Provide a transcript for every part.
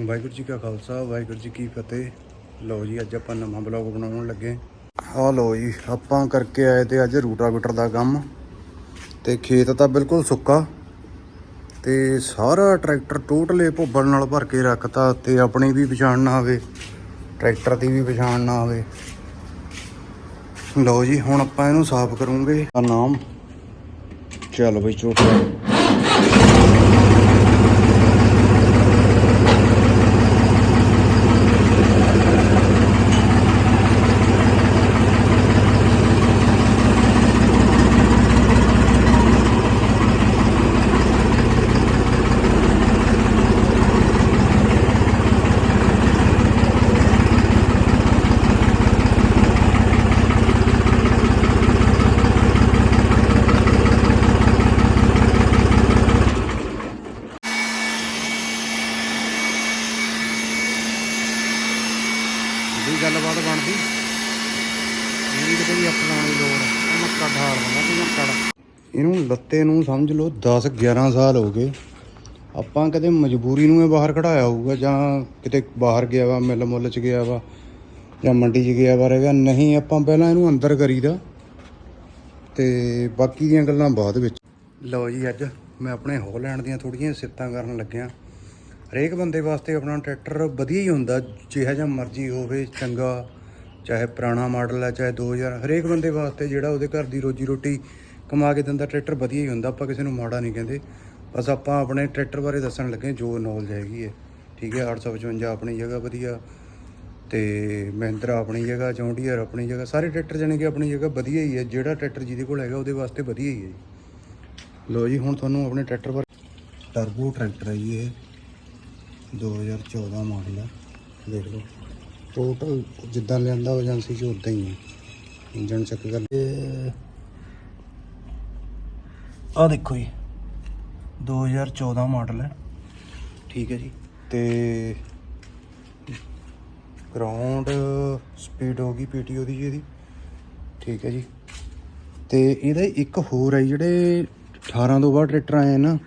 ਵਾਹਿਗੁਰੂ ਜੀ ਕਾ ਖਾਲਸਾ, ਵਾਹਿਗੁਰੂ ਜੀ ਕੀ ਫਤਿਹ। ਲਓ ਜੀ, ਅੱਜ ਆਪਾਂ ਨਵਾਂ ਬਲੌਗ ਬਣਾਉਣ ਲੱਗੇ ਹਾਂ। ਲਓ ਜੀ, ਆਪਾਂ ਕਰਕੇ ਆਏ ਤੇ ਅੱਜ ਰੂਟਾਵੀਟਰ ਦਾ ਕੰਮ। ਤੇ ਖੇਤ ਤਾਂ ਬਿਲਕੁਲ ਸੁੱਕਾ। ਤੇ ਸਾਰਾ ਟਰੈਕਟਰ ਟੋਟਲੇ ਭੁੱਬਣ ਨਾਲ ਭਰ ਕੇ ਰੱਖਤਾ ਤੇ ਆਪਣੀ ਵੀ ਪਛਾਣ ਨਾ ਆਵੇ ਟਰੈਕਟਰ ਦੀ ਵੀ ਪਛਾਣ ਨਾ ਆਵੇ ਲਓ ਜੀ, ਹੁਣ ਆਪਾਂ ਇਹਨੂੰ ਸਾਫ਼ ਕਰੂੰਗੇ। ਨਾਮ ਚੱਲ ਬਈ ਚੋਟਾ ਦੀ ਗੱਲਬਾਤ ਬਣਦੀ ਇਹ ਕਿਤੇ ਵੀ ਅੱਖ ਦੀ ਲੋੜ ਆ। ਉਹ ਮੱਕਾ ਢਾਲ ਦਿੰਦਾ ਤੂੰ ਮੱਕੜ ਇਹਨੂੰ ਲੱਤੇ ਨੂੰ ਸਮਝ ਲਓ 10 11 ਸਾਲ ਹੋ ਗਏ। ਆਪਾਂ ਕਦੇ ਮਜਬੂਰੀ ਨੂੰ ਇਹ ਬਾਹਰ ਕਢਾਇਆ ਹੋਊਗਾ ਜਾਂ ਕਿਤੇ ਬਾਹਰ ਗਿਆ ਵਾ, ਮਿਲ ਮੁੱਲ ਚ ਗਿਆ ਵਾ, ਜਾਂ ਮੰਡੀ ਚ ਗਿਆ ਵਾ ਰਹੇਗਾ। ਨਹੀਂ, ਆਪਾਂ ਪਹਿਲਾਂ ਇਹਨੂੰ ਅੰਦਰ ਕਰੀਦਾ ਤੇ ਬਾਕੀ ਦੀਆਂ ਗੱਲਾਂ ਬਾਅਦ ਵਿੱਚ। ਲਓ ਜੀ, ਅੱਜ ਮੈਂ ਆਪਣੇ ਹੋਲੈਂਡ ਦੀਆਂ ਥੋੜੀਆਂ ਸਿੱਤਾਂ ਕਰਨ ਲੱਗਿਆ। ਹਰੇਕ ਬੰਦੇ ਵਾਸਤੇ ਆਪਣਾ ਟਰੈਕਟਰ ਵਧੀਆ ਹੀ ਹੁੰਦਾ ਜਿਹੜਾ ਜਿਹਾ ਮਰਜ਼ੀ ਹੋਵੇ, ਚੰਗਾ। ਚਾਹੇ ਪੁਰਾਣਾ ਮਾਡਲ ਹੈ, ਚਾਹੇ 2000 ਹਰੇਕ ਬੰਦੇ ਵਾਸਤੇ ਜਿਹੜਾ ਉਹਦੇ ਘਰ ਦੀ ਰੋਜੀ ਰੋਟੀ ਕਮਾ ਕੇ ਦਿੰਦਾ, ਟਰੈਕਟਰ ਵਧੀਆ ਹੀ ਹੁੰਦਾ, ਆਪਾਂ ਕਿਸੇ ਨੂੰ ਮਾੜਾ ਨਹੀਂ ਕਹਿੰਦੇ। ਬਸ ਆਪਾਂ ਆਪਣੇ ਟਰੈਕਟਰ ਬਾਰੇ ਦੱਸਣ ਲੱਗੇ, ਜੋ ਨੌਲੇਜ ਹੈਗੀ ਹੈ। ਠੀਕ ਹੈ 855 ਆਪਣੀ ਜਗ੍ਹਾ ਵਧੀਆ, ਤੇ ਮਹਿੰਦਰਾ ਆਪਣੀ ਜਗ੍ਹਾ ਜੌਂਡੀਅਰ ਆਪਣੀ ਜਗ੍ਹਾ, ਸਾਰੇ ਟਰੈਕਟਰ ਜਾਣੀ ਕਿ ਆਪਣੀ ਜਗ੍ਹਾ ਵਧੀਆ ਹੀ ਹੈ। ਜਿਹੜਾ ਟਰੈਕਟਰ ਜਿਹਦੇ ਕੋਲ ਹੈਗਾ, ਉਹਦੇ ਵਾਸਤੇ ਵਧੀਆ ਹੀ ਹੈ ਜੀ। ਲੋ ਜੀ, ਹੁਣ ਤੁਹਾਨੂੰ ਆਪਣੇ ਟਰੈਕਟਰ ਬਾਰੇ ਟਰਬੋ ਟਰੈਕਟਰ ਹੈ ਜੀ ਇਹ। 2014 ਮਾਡਲ ਹੈ, ਦੇਖ ਲਓ। ਟੋਟਲ ਜਿੱਦਾਂ ਲਿਆਂਦਾ ਉਹ ਏਜੰਸੀ 'ਚ ਉਦਾਂ ਹੀ ਹੈ ਇੰਜਨ ਚੈੱਕ ਕਰ ਇਹ ਆ ਦੇਖੋ ਜੀ 2014 ਮਾਡਲ ਹੈ। ਠੀਕ ਹੈ ਜੀ। ਤੇ ਗਰਾਊਂਡ ਸਪੀਡ ਹੋ ਗਈ ਪੀਟੀਓ ਦੀ ਜੀ ਇਹਦੀ। ਠੀਕ ਹੈ ਜੀ। ਤੇ ਇਹਦਾ ਇੱਕ ਹੋਰ ਹੈ ਜਿਹੜੇ 18 ਤੋਂ ਬਾਅਦ ਟਰੈਕਟਰ ਆਏ ਨਾ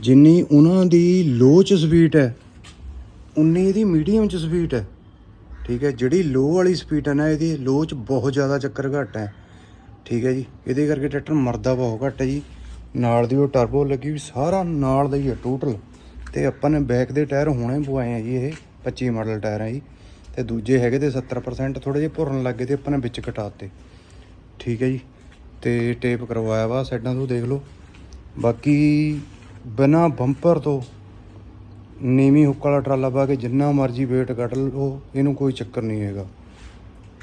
ਜਿੰਨੀ ਉਹਨਾਂ ਦੀ ਲੋ ਚ ਸਪੀਡ ਹੈ ਉਨੀ ਇਹਦੀ ਮੀਡੀਅਮ ਚ ਸਪੀਡ ਹੈ। ਠੀਕ ਹੈ, ਜਿਹੜੀ ਲੋ ਵਾਲੀ ਸਪੀਡ ਹੈ ਨਾ, ਇਹਦੀ ਲੋ ਚ ਬਹੁਤ ਜ਼ਿਆਦਾ ਚੱਕਰ ਘੱਟ ਹੈ। ਠੀਕ ਹੈ ਜੀ, ਇਹਦੇ ਕਰਕੇ ਟਰੈਕਟਰ ਮਰਦਾ ਬਹੁਤ ਘੱਟ ਹੈ ਜੀ। ਨਾਲ ਦੀ ਉਹ ਟਰਬੋ ਲੱਗੀ ਵੀ ਸਾਰਾ ਨਾਲ ਦਾ ਹੀ ਹੈ ਟੋਟਲ ਤੇ ਆਪਾਂ ਨੇ ਬੈਕ ਦੇ ਟਾਇਰ ਹੁਣੇ ਪਵਾਏ ਆ ਜੀ ਇਹ 25 ਮਾਡਲ ਟਾਇਰ ਹੈ ਜੀ। ਤੇ ਦੂਜੇ ਹੈਗੇ ਤੇ 70% ਥੋੜੇ ਜਿਹੇ ਭੁਰਨ ਲੱਗੇ ਤੇ ਆਪਾਂ ਨੇ ਵਿੱਚ ਕਟਾਤੇ ਠੀਕ ਹੈ ਜੀ, ਤੇ ਟੇਪ ਕਰਵਾਇਆ ਵਾ, ਸਾਈਡਾਂ ਤੋਂ ਦੇਖ ਲਓ। ਬਾਕੀ ਬਿਨਾ ਬੰਪਰ ਤੋਂ ਨੀਵੀਂ ਹੁੱਕ ਵਾਲਾ ਟਰਾਲਾ ਪਾ ਕੇ ਜਿੰਨਾ ਮਰਜ਼ੀ weight ਕੱਢ ਲਓ, ਇਹਨੂੰ ਕੋਈ ਚੱਕਰ ਨਹੀਂ ਹੈਗਾ।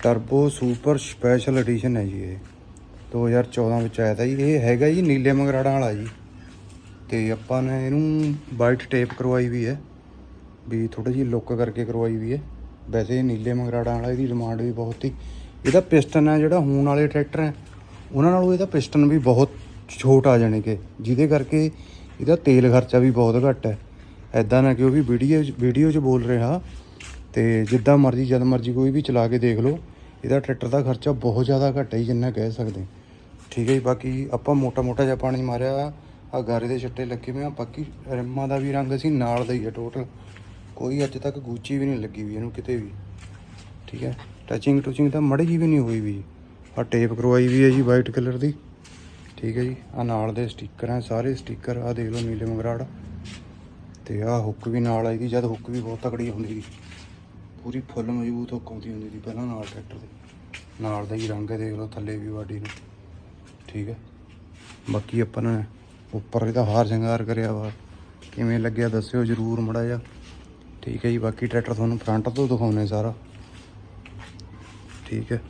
ਟਰਬੋ ਸੁਪਰ ਸਪੈਸ਼ਲ ਐਡੀਸ਼ਨ ਹੈ ਜੀ ਇਹ। 2014 ਵਿੱਚ ਆਇਆ ਤਾ ਜੀ, ਇਹ ਹੈਗਾ ਜੀ ਨੀਲੇ ਮੰਗਰਾੜਾਂ ਵਾਲਾ ਜੀ। ਤੇ ਆਪਾਂ ਨੇ ਇਹਨੂੰ ਵਾਈਟ ਟੇਪ ਕਰਵਾਈ ਵੀ ਹੈ। ਵੀ ਥੋੜੀ ਜਿਹੀ ਲੁੱਕ ਕਰਕੇ ਕਰਵਾਈ ਵੀ ਹੈ। ਵੈਸੇ ਨੀਲੇ ਮੰਗਰਾੜਾਂ ਵਾਲਾ, ਇਹਦੀ ਡਿਮਾਂਡ ਵੀ ਬਹੁਤ ਹੀ ਇਹਦਾ ਪਿਸਟਨ ਹੈ ਜਿਹੜਾ ਹੁਣ ਵਾਲੇ ਟਰੈਕਟਰ ਹੈ। ਉਹਨਾਂ ਨਾਲੋਂ ਇਹਦਾ ਪਿਸਟਨ ਵੀ ਬਹੁਤ ਛੋਟ ਆ ਜਾਣੇ ਕਿ, ਜਿਹਦੇ ਕਰਕੇ ਇਹਦਾ ਤੇਲ ਖਰਚਾ ਵੀ ਬਹੁਤ ਘੱਟ ਹੈ। ਐਦਾਂ ਨਾ ਕਿ ਉਹ ਵੀ ਵੀਡੀਓ ਵੀਡੀਓ 'ਚ ਬੋਲ ਰਿਹਾ ਤੇ ਜਿੱਦਾਂ ਮਰਜ਼ੀ ਜਦ ਮਰਜ਼ੀ ਕੋਈ ਵੀ ਚਲਾ ਕੇ ਦੇਖ ਲਓ ਇਹਦਾ ਟਰੈਕਟਰ ਦਾ ਖਰਚਾ ਬਹੁਤ ਜ਼ਿਆਦਾ ਘੱਟ ਹੈ ਜੀ, ਜਿੰਨਾ ਕਹਿ ਸਕਦੇ। ਠੀਕ ਹੈ ਜੀ ਬਾਕੀ ਆਪਾਂ ਮੋਟਾ ਮੋਟਾ ਜਿਹਾ ਪਾਣੀ ਮਾਰਿਆ ਆ ਗਾਰੇ ਦੇ ਛੱਟੇ ਲੱਗੇ ਹੋਏ ਆ ਬਾਕੀ ਰਿਮਾਂ ਦਾ ਵੀ ਰੰਗ ਅਸੀਂ ਨਾਲ ਦਾ ਹੀ ਹੈ ਟੋਟਲ ਕੋਈ ਅੱਜ ਤੱਕ ਗੂਚੀ ਵੀ ਨਹੀਂ ਲੱਗੀ ਵੀ ਇਹਨੂੰ ਕਿਤੇ ਵੀ। ਠੀਕ ਹੈ ਟਚਿੰਗ ਟੁਚਿੰਗ ਤਾਂ ਮੜੀ ਜੀ ਵੀ ਨਹੀਂ ਹੋਈ ਵੀ। ਆ ਟੇਪ ਕਰਵਾਈ ਵੀ ਹੈ ਜੀ ਵਾਈਟ ਕਲਰ ਦੀ। ਠੀਕ ਹੈ ਜੀ ਆ ਨਾਲ ਦੇ ਸਟicker ਆ ਸਾਰੇ ਸਟicker ਆ ਦੇਖ ਲਓ ਨੀਲੇ ਮੰਗਰਾੜ। ਤੇ ਆ ਹੁੱਕ ਵੀ ਨਾਲ ਆਈ ਦੀ ਜਦ ਹੁੱਕ ਵੀ ਬਹੁਤ ਤਕੜੀ ਹੁੰਦੀ ਸੀ। ਪੂਰੀ ਫੁੱਲ ਮਜ਼ਬੂਤ ਹੁੱਕ ਆਉਂਦੀ ਹੁੰਦੀ ਸੀ ਪਹਿਲਾਂ ਨਾਲ ਟਰੈਕਟਰ ਦੇ ਨਾਲ ਦਾ ਹੀ ਰੰਗ ਹੈ, ਦੇਖ ਲਓ ਥੱਲੇ ਵੀ ਬਾਡੀ ਨੂੰ। ਠੀਕ ਹੈ। ਬਾਕੀ ਆਪਾਂ ਨੇ ਉੱਪਰ ਇਹਦਾ ਹਾਰ ਸ਼ਿੰਗਾਰ ਕਰਿਆ ਵਾ। ਕਿਵੇਂ ਲੱਗਿਆ ਦੱਸਿਓ ਜਰੂਰ ਮੜਾ ਜਾ ਠੀਕ ਹੈ ਜੀ, ਬਾਕੀ ਟਰੈਕਟਰ ਤੁਹਾਨੂੰ ਫਰੰਟ ਤੋਂ ਦਿਖਾਉਨੇ ਸਾਰਾ। ਠੀਕ ਹੈ।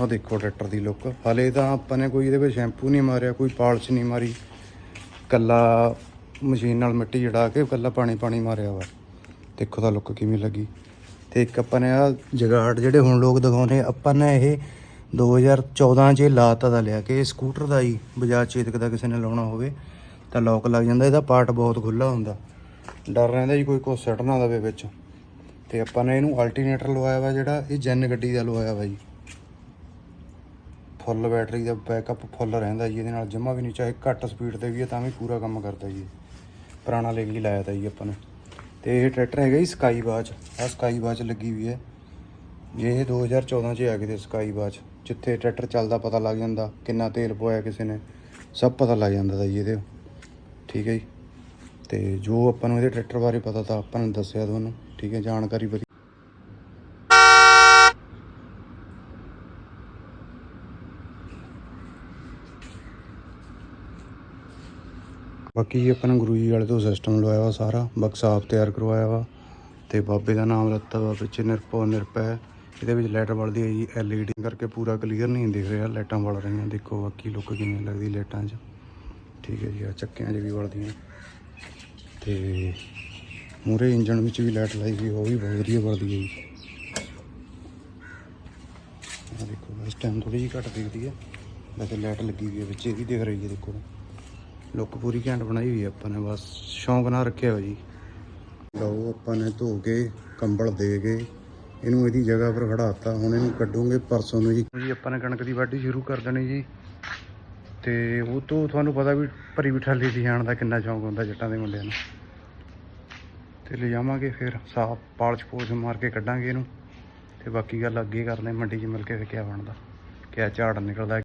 ਆਹ ਦੇਖੋ ਟਰੈਕਟਰ ਦੀ ਲੁੱਕ ਹਲੇ ਤਾਂ ਆਪਾਂ ਨੇ ਕੋਈ ਇਹਦੇ ਵਿੱਚ ਸ਼ੈਂਪੂ ਨਹੀਂ ਮਾਰਿਆ, ਕੋਈ ਪਾਲਿਸ਼ ਨਹੀਂ ਮਾਰੀ। ਕੱਲਾ ਮਸ਼ੀਨ ਨਾਲ ਮਿੱਟੀ ਜੜਾ ਕੇ ਕੱਲਾ ਪਾਣੀ ਪਾਣੀ ਮਾਰਿਆ ਵਾ। ਦੇਖੋ ਤਾਂ ਲੁੱਕ ਕਿਵੇਂ ਲੱਗੀ। ਤੇ ਇੱਕ ਆਪਾਂ ਨੇ ਆ ਜਗਾੜ ਜਿਹੜੇ ਹੁਣ ਲੋਕ ਦਿਖਾਉਂਦੇ ਆਪਾਂ ਨੇ ਇਹ 2014 ਚ ਇਹ ਲਾਤਾ ਦਾ ਲਿਆ ਕਿ ਇਹ ਸਕੂਟਰ ਦਾ ਹੀ ਬਜਾਜ ਚੇਤਕ ਦਾ ਕਿਸੇ ਨੇ ਲਾਉਣਾ ਹੋਵੇ, ਤਾਂ ਲੋਕ ਲੱਗ ਜਾਂਦਾ, ਇਹਦਾ ਪਾਰਟ ਬਹੁਤ ਖੁੱਲਾ ਹੁੰਦਾ। ਡਰ ਰਹਿੰਦਾ ਜੀ ਕੋਈ ਕੋ ਸੱਟ ਨਾ ਦਵੇ ਵਿੱਚ। ਤੇ ਆਪਾਂ ਨੇ ਇਹਨੂੰ ਅਲਟਰਨੇਟਰ ਲਵਾਇਆ ਵਾ ਜਿਹੜਾ, ਇਹ ਜੈਨ ਗੱਡੀ ਦਾ ਲਵਾਇਆ ਵਾ ਜੀ। ਫੁੱਲ ਬੈਟਰੀ ਦਾ ਬੈਕਅਪ ਫੁੱਲ ਰਹਿੰਦਾ ਜੀ, ਇਹਦੇ ਨਾਲ ਜਮਾ ਵੀ ਨਹੀਂ, ਚਾਹੇ ਘੱਟ ਸਪੀਡ ਤੇ ਵੀ ਹੈ ਤਾਂ ਵੀ ਪੂਰਾ ਕੰਮ ਕਰਦਾ ਜੀ। ਪੁਰਾਣਾ ਲੈ ਕੇ ਲਾਇਆ ਤਾ ਜੀ ਆਪਾਂ ਨੇ। ਤੇ ਇਹ ਟਰੈਕਟਰ ਹੈਗਾ ਜੀ ਸਕਾਈ ਬਾਜ। ਆ ਸਕਾਈ ਬਾਜ ਲੱਗੀ ਹੋਈ ਹੈ। ਇਹ 2014 ਚ ਆ ਗਏ ਤੇ ਸਕਾਈ ਬਾਜ। ਜਿੱਥੇ ਟਰੈਕਟਰ ਚੱਲਦਾ ਪਤਾ ਲੱਗ ਜਾਂਦਾ ਕਿੰਨਾ ਤੇਲ ਪਵਾਇਆ ਕਿਸੇ ਨੇ। ਸਭ ਪਤਾ ਲੱਗ ਜਾਂਦਾ ਦਾ ਜੀ ਇਹਦੇ। ਠੀਕ ਹੈ ਜੀ। ਤੇ ਜੋ ਆਪਾਂ ਨੂੰ ਇਹਦੇ ਟਰੈਕਟਰ ਬਾਰੇ ਪਤਾ ਤਾਂ ਆਪਾਂ ਨੇ ਦੱਸਿਆ ਤੁਹਾਨੂੰ। ਠੀਕ ਹੈ, ਜਾਣਕਾਰੀ ਬਾਕੀ ਜੀ ਆਪਾਂ ਨੇ ਗੁਰੂ ਜੀ ਵਾਲੇ ਤੋਂ ਸਿਸਟਮ ਲਵਾਇਆ ਵਾ ਸਾਰਾ ਬਕਸਾ ਆਪ ਤਿਆਰ ਕਰਵਾਇਆ ਵਾ। ਤੇ ਬਾਬੇ ਦਾ ਨਾਮ ਲੱਤਾ ਵਾ ਪਿੱਛੇ ਨਿਰਪੋ ਨਿਰਪੈ ਇਹਦੇ ਵਿੱਚ ਲਾਈਟ ਬਲਦੀ ਹੈ ਜੀ ਐਲਈਡੀ ਕਰਕੇ ਪੂਰਾ ਕਲੀਅਰ ਨਹੀਂ ਦਿਖ ਰਿਹਾ ਲਾਈਟਾਂ ਬਲ ਰਹੀਆਂ। ਦੇਖੋ ਬਾਕੀ ਲੁੱਕ ਕਿਵੇਂ ਲੱਗਦੀ ਲਾਈਟਾਂ 'ਚ। ਠੀਕ ਹੈ ਜੀ ਆ ਚੱਕਿਆਂ 'ਚ ਵੀ ਬਲਦੀਆਂ ਤੇ ਮੂਰੇ ਇੰਜਣ ਵਿੱਚ ਵੀ ਲਾਈਟ ਲਾਈ ਵੀ ਉਹ ਵੀ ਬਹੁਤ ਵਧੀਆ ਬਲਦੀ ਹੈ ਜੀ ਆ ਦੇਖੋ, ਇਸ ਟਾਈਮ ਥੋੜੀ ਜਿਹੀ ਘੱਟ ਦਿਖਦੀ ਹੈ। ਵੈਸੇ ਲਾਈਟ ਲੱਗੀ ਹੋਈ ਹੈ, ਵਿੱਚ ਇਹ ਵੀ ਦਿਖ ਰਹੀ ਹੈ, ਦੇਖੋ। ਲੁੱਕ ਪੂਰੀ ਘੈਂਟ ਬਣਾਈ ਹੋਈ ਆਪਾਂ ਨੇ, ਬਸ ਸ਼ੌਂਕ ਨਾਲ ਰੱਖਿਆ ਹੋਇਆ ਜੀ। ਲਓ ਆਪਾਂ ਨੇ ਧੋ ਕੇ ਕੰਬਲ ਦੇ ਕੇ ਇਹਨੂੰ ਇਹਦੀ ਜਗ੍ਹਾ ਪਰ ਖੜਾਤਾ, ਹੁਣ ਇਹਨੂੰ ਕੱਢੂਗੇ ਪਰਸੋਂ ਨੂੰ ਜੀ। ਜੀ, ਆਪਾਂ ਨੇ ਕਣਕ ਦੀ ਵਾਢੀ ਸ਼ੁਰੂ ਕਰ ਦੇਣੀ ਜੀ। ਤੇ ਉਹ ਤੋਂ ਤੁਹਾਨੂੰ ਪਤਾ ਵੀ ਭਰੀ ਬਿਠਾਲੀ ਦੀ ਜਾਣ ਦਾ ਕਿੰਨਾ ਸ਼ੌਂਕ ਹੁੰਦਾ ਜੱਟਾਂ ਦੇ ਮੁੰਡਿਆਂ ਨੂੰ। ਤੇ ਲਿਜਾਵਾਂਗੇ ਫਿਰ, ਸਾਫ਼ ਪਾਲਚ ਪੋਚ ਮਾਰ ਕੇ ਕੱਢਾਂਗੇ ਇਹਨੂੰ। ਤੇ ਬਾਕੀ ਗੱਲ ਅੱਗੇ ਕਰਦੇ ਮੰਡੀ 'ਚ ਮਿਲ ਕੇ ਫਿਰ ਕਿਆ ਬਣਦਾ, ਕਿਆ ਝਾੜ ਨਿਕਲਦਾ।